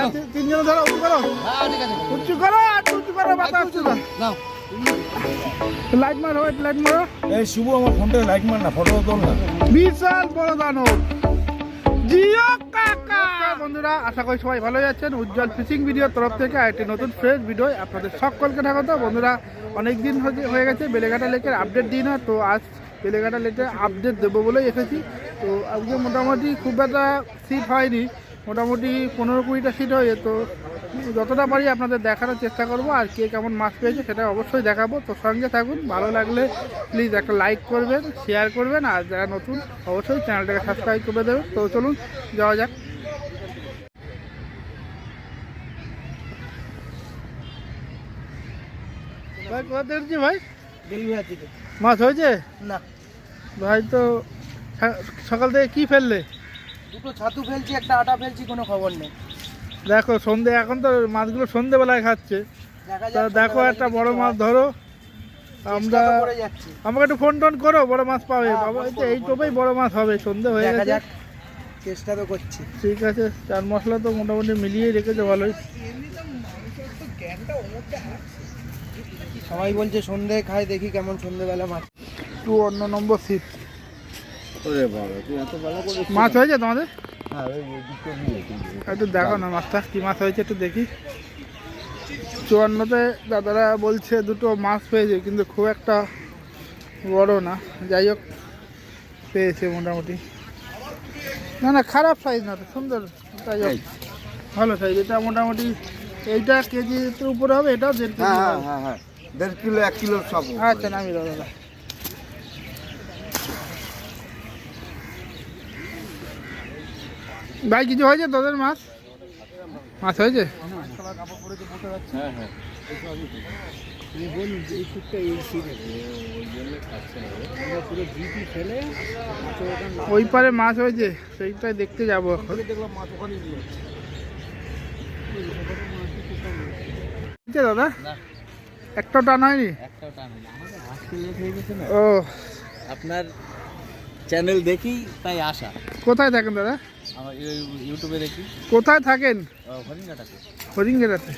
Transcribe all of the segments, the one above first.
হ্যাঁ, তিন- তিনজন ধরো উঁচু করো। হ্যাঁ ঠিক আছে উঁচু করো আর উঁচু করো বাতা আসছে নাও। লাইট মারো লাইট মারো। এই শুভ আমার ফোনটা লাইট মার না ফটো তোল না। বিশাল বড় দানব। জিও কাকা। বন্ধুরা আশা করি সবাই ভালো যাচ্ছেন উজ্জ্বল ফিশিং ভিডিওর তরফ থেকে আরেকটি নতুন ফ্রেশ ভিডিও আপনাদের সকলকে স্বাগত। বন্ধুরা অনেক দিন হয়ে- হয়ে গেছে বেলেঘাটা লেকের আপডেট দিই না তো আজ বেলেঘাটা লেকে আপডেট দেবো বলেই এসেছি। তো আজকে মোটামুটি খুব একটা সিট হয়নি। মোটামুটি পনেরো কুড়িটা সিট হয়ে তো যতটা পারি আপনাদের দেখানোর চেষ্টা করব আর কে কেমন মাছ পেয়েছে সেটা অবশ্যই দেখাবো। তো সঙ্গে থাকুন ভালো লাগলে প্লিজ একটা লাইক করবেন শেয়ার করবেন আর যারা নতুন অবশ্যই চ্যানেলটাকে সাবস্ক্রাইব করে দেবেন। তো চলুন যাওয়া যাক। ভাই কোথা দেখছি ভাই? মাছ হয়েছে? না। ভাই তো সকাল থেকে কি ফেললে? দুটো ছাতু ফেলছি একটা আটা ফেলছি কোনো খবর নেই। দেখো সন্ধে এখন তো মাছগুলো সন্ধেবেলায় খাচ্ছে। তা দেখো একটা বড় মাছ ধরো। আমরা আমাকে একটু ফোন টোন করো বড় মাছ পাবে। বাবা এই তো এই টোপেই বড় মাছ হবে সন্ধে হয়ে গেছে। চেষ্টা তো করছি। ঠিক আছে চার মশলা তো মোটামুটি মিলিয়ে রেখেছে ভালোই। সবাই বলছে সন্ধে খায় দেখি কেমন সন্ধেবেলা মাছ। টু অন্য নম্বর সিট মাছ হয়েছে তোমাদের? হ্যাঁ একটু দেখো না মাছটা কি মাছ হয়েছে একটু দেখি। চুয়ান্নতে দাদারা বলছে দুটো মাছ পেয়েছে কিন্তু খুব একটা বড় না। যাই হোক পেয়েছে মোটামুটি। না না খারাপ সাইজ না তো সুন্দর। যাই হোক ভালো সাইজ এটা মোটামুটি এইটা কেজির উপরে হবে এটাও দেড় কেজি হ্যাঁ হ্যাঁ দেড় কিলো এক কিলো সব আচ্ছা নামি দাদা। ভাই কিছু হয়েছে তোদের মাছ? মাছ হয়েছে? হ্যাঁ হ্যাঁ ওই পারে মাছ হয়েছে সেইটাই দেখতে যাব দাদা? একটা টান হয়নি? ও। আপনার চ্যানেল দেখি তাই আসা। কোথায় থাকেন দাদা? আমার ইউটিউবে দেখি। কোথায় থাকেন? হরিঙ্গেরাতে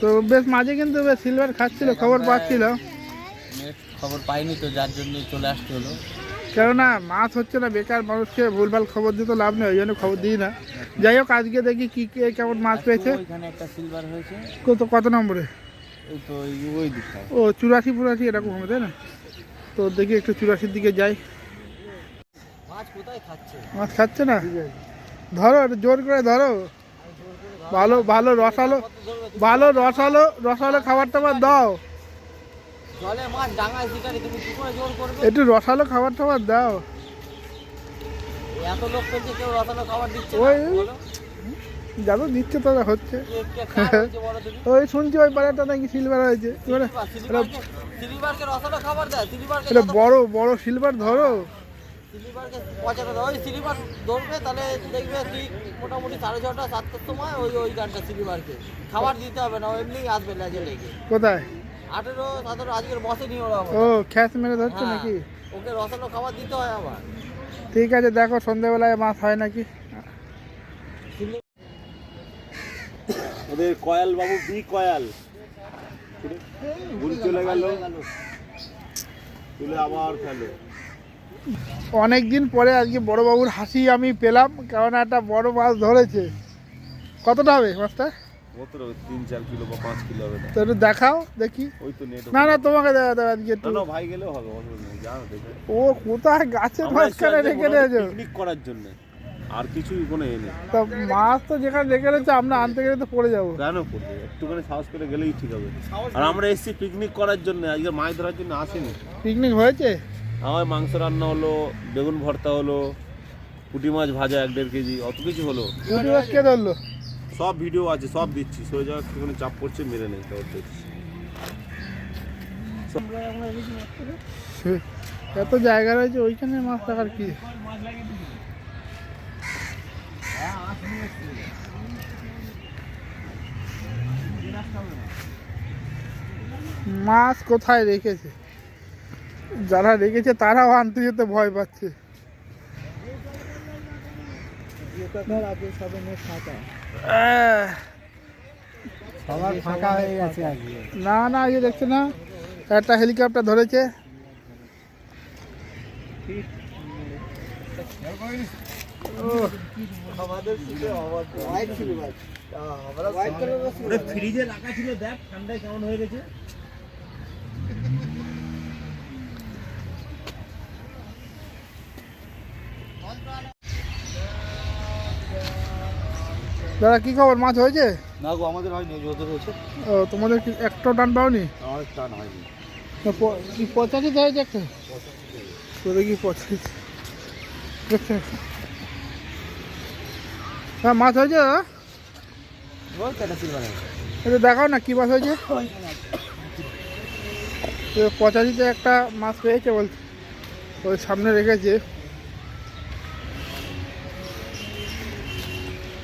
তো বেশ মাঝে কিন্তু বেশ সিলভার খাচ্ছিল খবর পাচ্ছিল। খবর পাইনি তো যার জন্য চলে আসতে হলো। কেননা মাছ হচ্ছে না বেকার মানুষকে ভুলভাল খবর দিতে লাভ নেই ওই জন্য খবর দিই না। যাই হোক আজকে দেখি কি কে কেমন মাছ পেয়েছে। একটা সিলভার হয়েছে। কত কত নম্বরে? ও চুরাশি ফুরাশি এরকম হবে তাই না? তো দেখি একটু চুরাশির দিকে যাই। মাছ খাচ্ছে? না? ধরো জোর করে ধরো। ভালো ভালো রসালো ভালো রসালো রসালো খাবার টাবার দাও। একটু রসালো খাবার টাবার দাও। ওই- যাদব দিচ্ছে তো হচ্ছে। ওই শুনছি ওই পাড়াটা নাকি সিলভার হয়েছে এটা বড় বড় সিলভার ধরো। ওই সিলিভার ধরবে তাহলে দেখবে ঠিক মোটামুটি সাড়ে ছটা সাতটার সময় ওই ওই গানটা সিলিভারকে খাবার দিতে হবে না এমনি আসবে লেজে লেগে। কোথায়? আঠেরো সতেরো আজকের বসে নিয়ে ওরা ও খ্যাস মেরে ধরছে হ্যাঁ, নাকি? ওকে রসালো খাবার দিতে হয় আবার। ঠিক আছে দেখো সন্ধ্যাবেলায় মাছ হয় নাকি? ওদের কয়াল বাবু বি কয়াল। চলে গেল। তুলে আবার ফেলে। অনেক দিন পরে আজকে বড়বাবুর হাসি আমি পেলাম কারণ একটা বড় মাছ ধরেছে। কতটা হবে মাছটা? দেখাও দেখি। ওই তো নেট না না তোমাকে দেখা দেবে আজকে ও কোথায়? গাছের আমরা মাঝখানে রেখে দিয়েছ? পিকনিক করার জন্য। আর কিছুই কোনো এ নেই। তো মাছ তো যেখানে রেখে রয়েছে আমরা আনতে গেলে তো পড়ে যাব। কেন একটুখানি সাহস করে গেলেই ঠিক হবে। আর আমরা এসেছি পিকনিক করার জন্য আজকে মাছ ধরার জন্য আসিনি। পিকনিক হয়েছে? আমার মাংস রান্না হলো বেগুন ভর্তা হলো পুঁটি মাছ ভাজা এক দেড় কেজি অত কিছু হলো। কে ধরলো? সব ভিডিও আছে সব দিচ্ছি। সরে যাওয়ার চাপ পড়ছে মেরে নেই তাও এত জায়গা রয়েছে ওইখানে মাছ থাকার কি? মাছ কোথায় রেখেছে? যারা রেখেছে তারাও আনতে যেতে ভয় পাচ্ছে। আহ, সবার ফাঁকা হয়ে গেছে আজকে না না ইয়ে দেখছে না একটা হেলিকপ্টার ধরেছে। ফ্রিজে রাখা ছিল দেখ ঠান্ডায় কেমন হয়ে গেছে। দাদা কি খবর? মাছ হয়েছে? না গো আমাদের হয়নি ওদের হয়েছে। ও তোমাদের কি একটা টান পাওনি? আমাদের টান হয়নি। কি পঁচাশি হয়েছে একটা তোদের কি পঁচাশি? হ্যাঁ মাছ হয়েছে দাদা? এটা দেখাও না কি মাছ হয়েছে? পঁচাশিতে একটা মাছ পেয়েছে বলছে। ওই সামনে রেখেছে।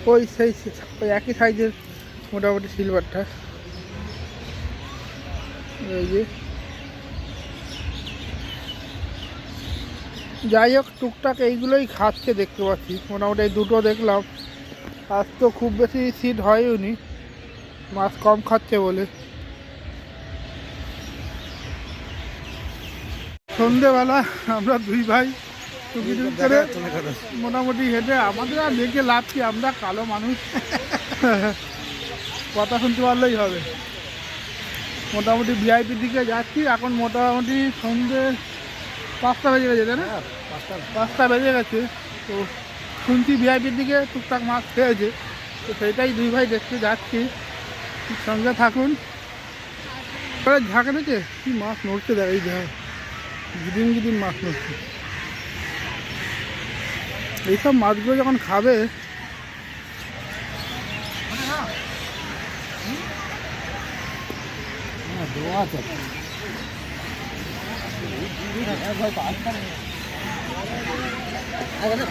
ওই সেই ওই একই সাইজের মোটামুটি সিলভারটা এই যে। যাই হোক, টুকটাক এইগুলোই খাচ্ছে দেখতে পাচ্ছি। মোটামুটি এই দুটো দেখলাম। আজ তো খুব বেশি সিট হয়নি মাছ কম খাচ্ছে বলে। সন্ধেবেলা আমরা দুই ভাই টুকি টুকি করে মোটামুটি হেঁটে আমাদের আর দেখে লাভ কি? আমরা কালো মানুষ। কথা শুনতে পারলেই হবে। মোটামুটি ভিআইপির দিকে যাচ্ছি। এখন মোটামুটি সন্ধে পাঁচটা বেজে গেছে তাই না? পাঁচটা। বেজে গেছে। তো শুনছি ভিআইপির দিকে টুকটাক মাছ খেয়েছে। তো সেটাই দুই ভাই দেখতে যাচ্ছি। সঙ্গে থাকুন। ঝাঁকে দেখে কি মাছ নড়ছে দেখ এই দেখ গিদিন গিদিন মাছ নড়ছে। এইসব মাছগুলো যখন খাবে,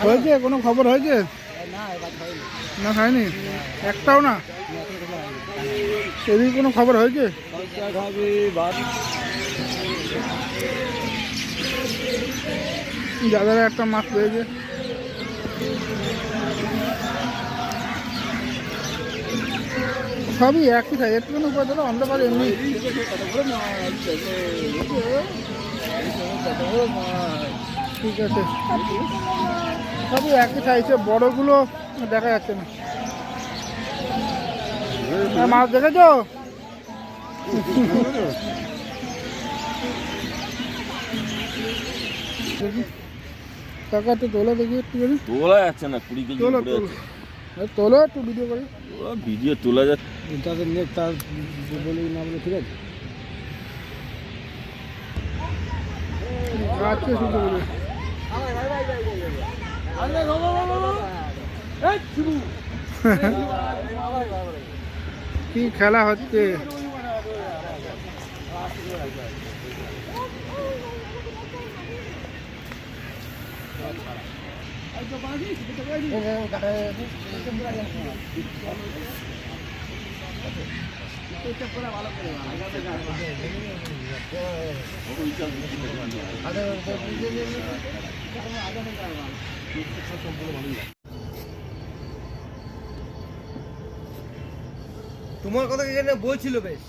হয়েছে? কোনো খবর হয়েছে? না খায়নি? একটাও না? এদিকে কোনো খবর হয়েছে? দাদারা একটা মাছ পেয়েছে। সবই একই থাকে। একটুখানি উপরে দিলে অন্ধকার এমনি। ঠিক আছে। সবই একই সাইজে বড়গুলো দেখা যাচ্ছে না। মাছ দেখেছ? দেখি। টাকা তো তোলো দেখি একটু তোলা যাচ্ছে না কুড়ি কেজি তোলো তোলো আছে। এই তোলো একটু ভিডিও করে। ও, ভিডিও তোলা যাচ্ছে। তাদের নেট তার বলে না বলে ঠিক আছে? আচ্ছা শুধু। বলে কি খেলা হচ্ছে? তোমার কথা এখানে বলছিল বেশ শেরবেলা একটা মাছের টান হয়েছে আছে আছে মাছ আছে মাছ বলছি তো মাছ আছে বলছি মাছ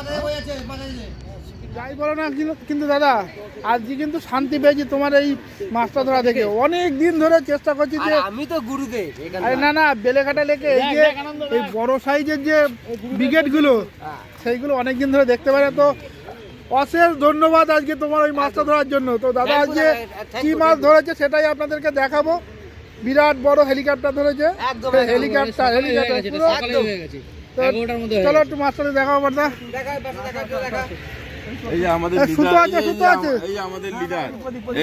আছে বই আছে মাছ আছে। যাই বলো না কিন্তু- কিন্তু দাদা আজকে কিন্তু শান্তি পেয়েছি তোমার এই মাছটা ধরা দেখে। অনেক দিন ধরে চেষ্টা করছি যে আমি তো গুরুদেব আরে না না বেলেঘাটা লেকে এই যে এই বড় সাইজের যে ব্রিগেডগুলো সেইগুলো অনেক দিন ধরে দেখতে পারে তো। অশেষ ধন্যবাদ আজকে তোমার ওই মাছটা ধরার জন্য। তো দাদা আজকে কি মাছ ধরেছে সেটাই আপনাদেরকে দেখাবো। বিরাট বড় হেলিকপ্টার ধরেছে। হেলিকপ্টার হেলিকপ্টার চলো একটু মাছটা দেখাবো বর্দা দেখা দেখা দেখা এই যে আমাদের সুতো আছে, এই সুতো আছে। এই যে আমাদের লিডার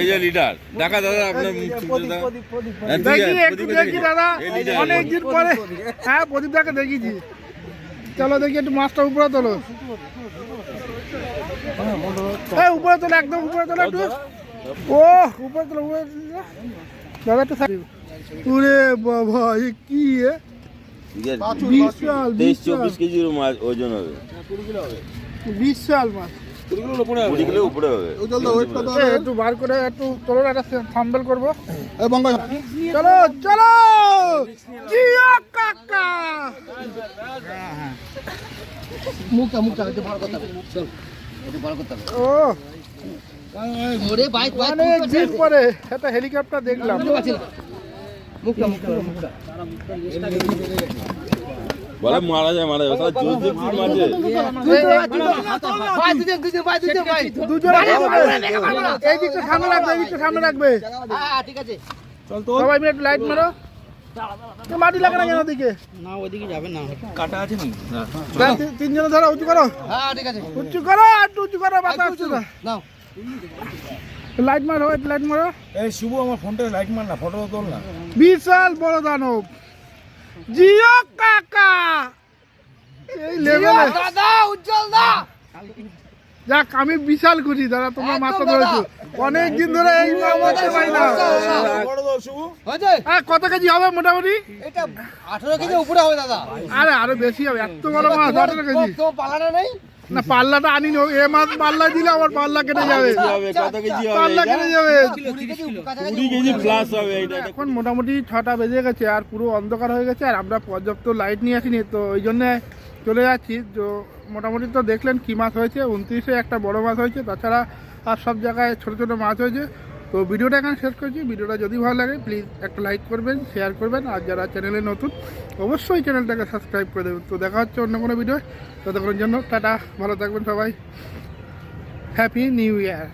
এই যে লিডার দেখা দাদা আপনার হ্যাঁ, একটু দেখি। দাদা। পরে হ্যাঁ দেখিছি চলো দেখি একটু মাছটা উপরে তোলো। এই উপরে তোলো একদম উপরে তোলো একটু। ও উপরে তোলো উপরে দাদা একটু সাইড। ওরে বাবা এ কি এ? বিশাল তেইশ চব্বিশ কেজির মাছ ওজন হবে। বিশাল মাছ। উপরে একটু বার করে একটু তোলো একটা সাম্বেল করব। চলো চলো! জিও কাকা! মুখটা মুখটা বড় করতে হবে চল। একটু হেলিকপ্টার দেখলাম। বলে মারা যায় মারা যায়। জোর এই দিকটা সামনে রাখবে এই দিকটা সামনে রাখবে হ্যাঁ ঠিক আছে। সবাই মিলে একটু লাইট মারো। মাটি লাগে না কেন ওদিকে? না ওইদিকে যাবে না। তিন- তিনজনে ধরো উঁচু করো। হ্যাঁ ঠিক আছে। উঁচু করো একটু উঁচু করো বাতা নাও। লাইট মারো একটু লাইট মারো। এই শুভ আমার ফোনটা লাইট মার না ফটো তোল না। বিশাল বড় দানব। জিও কাকা। এই লেভেলে দাদা উজ্জ্বল দা। যাক আমি বিশাল খুশি দাদা তোমার মাথা ধরেছো। অনেক দিন ধরে এই মাছ পারি না। আর কত কেজি হবে মোটামুটি? এটা আঠারো কেজি উপরে হবে দাদা। আরে আরও বেশি হবে এত বড় মাছ আঠারো কেজি। তো নেই? না পাল্লাটা আনি নো এ মাছ পাল্লা দিলে আমার পাল্লা কেটে যাবে। কত কেজি হবে? পাল্লা কেটে যাবে। এখন মোটামুটি ছটা বেজে গেছে আর পুরো অন্ধকার হয়ে গেছে আর আমরা পর্যাপ্ত লাইট নিয়ে আসিনি তো ওই জন্য চলে যাচ্ছি। তো মোটামুটি তো দেখলেন কী মাছ হয়েছে, উনত্রিশে একটা বড় মাছ হয়েছে, তাছাড়া আর সব জায়গায় ছোটো ছোটো মাছ হয়েছে। তো ভিডিওটা এখানে শেষ করছি, ভিডিওটা যদি ভালো লাগে প্লিজ একটা লাইক করবেন শেয়ার করবেন, আর যারা চ্যানেলে নতুন, অবশ্যই চ্যানেলটাকে সাবস্ক্রাইব করে দেবেন। তো দেখা হচ্ছে অন্য কোনো ভিডিও ততক্ষণের জন্য টাটা, ভালো থাকবেন সবাই। Happy new year